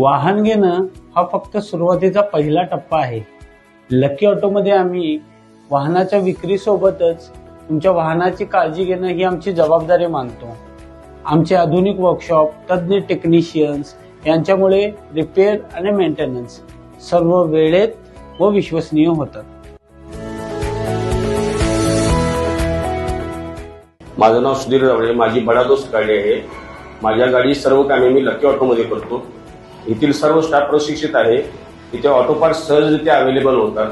वाहन घेणं हा फक्त सुरुवातीचा पहिला टप्पा आहे. लकी ऑटोमध्ये आम्ही वाहनाच्या विक्रीसोबतच तुमच्या वाहनाची काळजी घेणं ही आमची जबाबदारी मानतो. आमचे आधुनिक वर्कशॉप तज्ज्ञ टेक्निशियन्स यांच्यामुळे रिपेअर आणि मेंटेनन्स सर्व वेळेत व विश्वसनीय होतात. माझं नाव सुधीर रावळे माझी बडादोस गाडी आहे. माझ्या गाडी सर्व कामे मी लकी ऑटोमध्ये करतो. येथील सर्व स्टाफ प्रशिक्षित आहे. इथे ऑटो पार्ट सहजरित्या अवेलेबल होतात.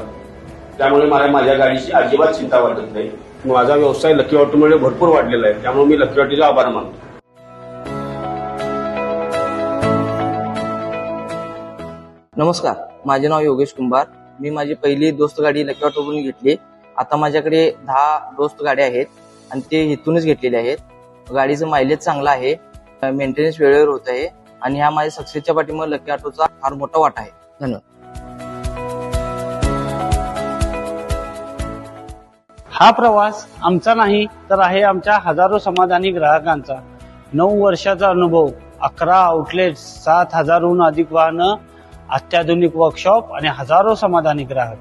त्यामुळे मला माझ्या गाडीची अजिबात चिंता वाटत नाही. माझा व्यवसाय लकी ऑटोमुळे भरपूर वाढलेला आहे. त्यामुळे मी लकी ऑटोचा आभार मानतो. नमस्कार. माझे नाव योगेश कुंभार. मी माझी पहिली दोस्त गाडी लकी ऑटोकडून घेतली. आता माझ्याकडे दहा दोस्त गाड्या आहेत आणि ते इथूनच घेतलेले आहेत. गाडीचं मायलेज चांगलं आहे. मेंटेनन्स वेळेवर होत आहे. आणि ह्या माझ्या सक्सेसच्या पाठीमुळे लकी ऑटोचा फार मोठा वाटा आहे. धन्यवाद. हा प्रवास आमचा नाही तर आहे आमच्या हजारो समाधानी ग्राहकांचा. नऊ वर्षाचा अनुभव अकरा आउटलेट सात हजारहून अधिक वाहनं अत्याधुनिक वर्कशॉप आणि हजारो समाधानी ग्राहक.